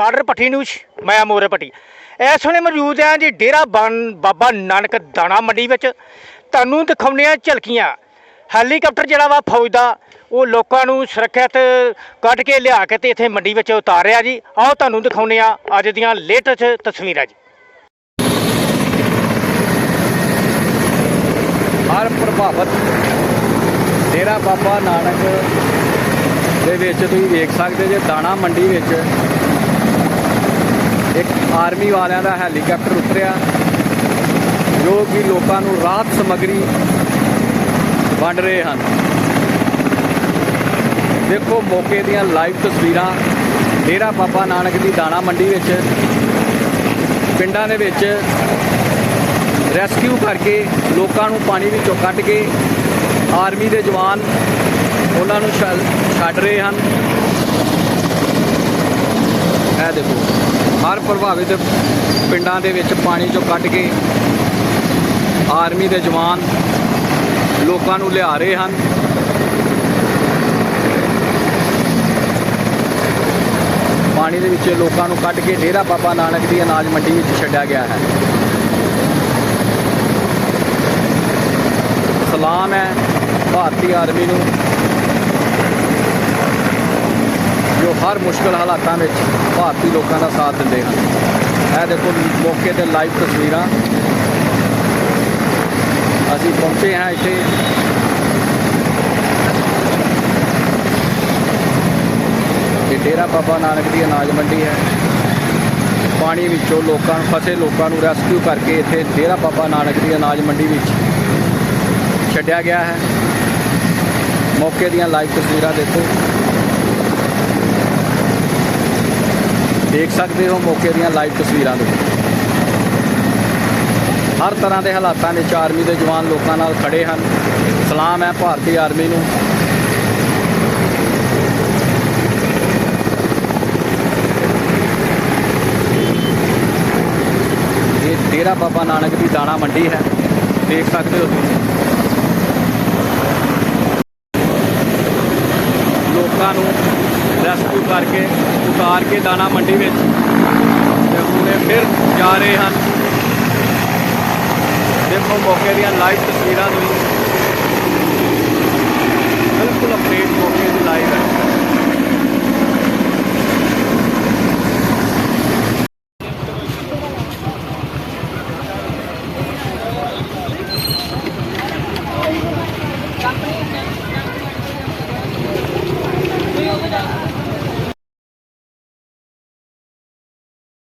Border ਪੱਟੀ news ਮੈਂ ਮੋਰੇ ਪੱਟੀ। ਇਸ ਵੇਲੇ ਮੌਜੂਦ ਹਾਂ ਜੀ ਡੇਰਾ ਬਨ ਬਾਬਾ ਨਾਨਕ ਦਾਣਾ ਮੰਡੀ ਵਿੱਚ। ਤੁਹਾਨੂੰ ਦਿਖਾਉਂਦੇ ਆ ਝਲਕੀਆਂ। ਹੈਲੀਕਾਪਟਰ ਜਿਹੜਾ ਵਾ ਫੌਜ ਦਾ, ਉਹ ਲੋਕਾਂ ਨੂੰ ਸੁਰੱਖਿਅਤ ਕੱਢ ਕੇ ਲਿਆ ਕੇ ਤੇ ਇੱਥੇ ਮੰਡੀ ਵਿੱਚ ਉਤਾਰਿਆ ਜੀ। ਆਓ ਤੁਹਾਨੂੰ ਦਿਖਾਉਂਦੇ ਆ ਅੱਜ ਦੀਆਂ ਲੇਟੈਸਟ ਤਸਵੀਰਾਂ ਜੀ। ਹਰ ਪ੍ਰਭਾਵਿਤ ਡੇਰਾ ਬਾਬਾ ਨਾਨਕ ਦੇ ਵਿੱਚ ਤੁਸੀਂ ਵੇਖ ਸਕਦੇ ਜੇ ਦਾਣਾ ਮੰਡੀ ਵਿੱਚ ਇੱਕ ਆਰਮੀ ਵਾਲਿਆਂ ਦਾ ਹੈਲੀਕਾਪਟਰ ਉਤਰਿਆ, ਜੋ ਕਿ ਲੋਕਾਂ ਨੂੰ ਰਾਹਤ ਸਮੱਗਰੀ ਵੰਡ ਰਹੇ ਹਨ। ਦੇਖੋ, ਮੌਕੇ ਦੀਆਂ ਲਾਈਵ ਤਸਵੀਰਾਂ, ਡੇਰਾ ਬਾਬਾ ਨਾਨਕ ਦੀ ਦਾਣਾ ਮੰਡੀ ਵਿੱਚ, ਪਿੰਡਾਂ ਦੇ ਵਿੱਚ ਰੈਸਕਿਊ ਕਰਕੇ ਲੋਕਾਂ ਨੂੰ ਪਾਣੀ ਵਿੱਚੋਂ ਕੱਢ ਕੇ ਆਰਮੀ ਦੇ ਜਵਾਨ ਉਹਨਾਂ ਨੂੰ ਛੱਡ ਛੱਡ ਰਹੇ ਹਨ। ਇਹ ਦੇਖੋ। ਹਰ ਪ੍ਰਭਾਵਿਤ ਪਿੰਡਾਂ ਦੇ ਵਿੱਚ ਪਾਣੀ ਚੋਂ ਕੱਢ ਕੇ ਆਰਮੀ ਦੇ ਜਵਾਨ ਲੋਕਾਂ ਨੂੰ ਲਿਆ ਰਹੇ ਹਨ। ਪਾਣੀ ਦੇ ਵਿੱਚ ਲੋਕਾਂ ਨੂੰ ਕੱਢ ਕੇ ਡੇਰਾ ਬਾਬਾ ਨਾਨਕ ਦੀ ਅਨਾਜ ਮੰਡੀ ਵਿੱਚ ਛੱਡਿਆ ਗਿਆ ਹੈ। ਸਲਾਮ ਹੈ ਭਾਰਤੀ ਆਰਮੀ ਨੂੰ ਜੋ ਹਰ ਮੁਸ਼ਕਲ ਹਾਲਾਤਾਂ ਵਿੱਚ ਭਾਰਤੀ ਲੋਕਾਂ ਦਾ ਸਾਥ ਦਿੰਦੇ ਹਨ। ਇਹ ਦੇਖੋ, ਮੌਕੇ ਤੇ ਲਾਈਵ ਤਸਵੀਰਾਂ। ਅਸੀਂ ਪਹੁੰਚੇ ਹਾਂ ਇੱਥੇ। ਇਹ ਡੇਰਾ ਬਾਬਾ ਨਾਨਕ ਦੀ ਅਨਾਜ ਮੰਡੀ ਹੈ। ਪਾਣੀ ਵਿੱਚੋਂ ਲੋਕਾਂ ਨੂੰ, ਫਸੇ ਲੋਕਾਂ ਨੂੰ ਰੈਸਕਿਊ ਕਰਕੇ ਇੱਥੇ ਡੇਰਾ ਬਾਬਾ ਨਾਨਕ ਦੀ ਅਨਾਜ ਮੰਡੀ ਵਿੱਚ ਛੱਡਿਆ ਗਿਆ ਹੈ। ਮੌਕੇ ਦੀਆਂ ਲਾਈਵ ਤਸਵੀਰਾਂ ਦੇਖੋ। ਦੇਖ ਸਕਦੇ ਹੋ ਮੌਕੇ ਦੀਆਂ ਲਾਈਵ ਤਸਵੀਰਾਂ ਦੇ ਹਰ ਤਰ੍ਹਾਂ ਦੇ ਹਾਲਾਤਾਂ ਵਿੱਚ ਆਰਮੀ ਦੇ ਜਵਾਨ ਲੋਕਾਂ ਨਾਲ ਖੜੇ ਹਨ। ਸਲਾਮ ਹੈ ਭਾਰਤੀ ਆਰਮੀ ਨੂੰ। ਇਹ ਡੇਰਾ ਬਾਬਾ ਨਾਨਕ ਦੀ ਦਾਣਾ ਮੰਡੀ ਹੈ। ਦੇਖ ਸਕਦੇ ਹੋ ਤੁਸੀਂ। ਲੋਕਾਂ ਨੂੰ ਰੈਸਕਿਊ ਕਰਕੇ ਉਤਾਰ ਕੇ ਦਾਣਾ ਮੰਡੀ ਵਿੱਚ ਤੇ ਹੁਣੇ ਫਿਰ ਜਾ ਰਹੇ ਹਨ। ਦੇਖੋ ਮੌਕੇ ਦੀਆਂ ਲਾਈਵ ਤਸਵੀਰਾਂ ਤੁਸੀਂ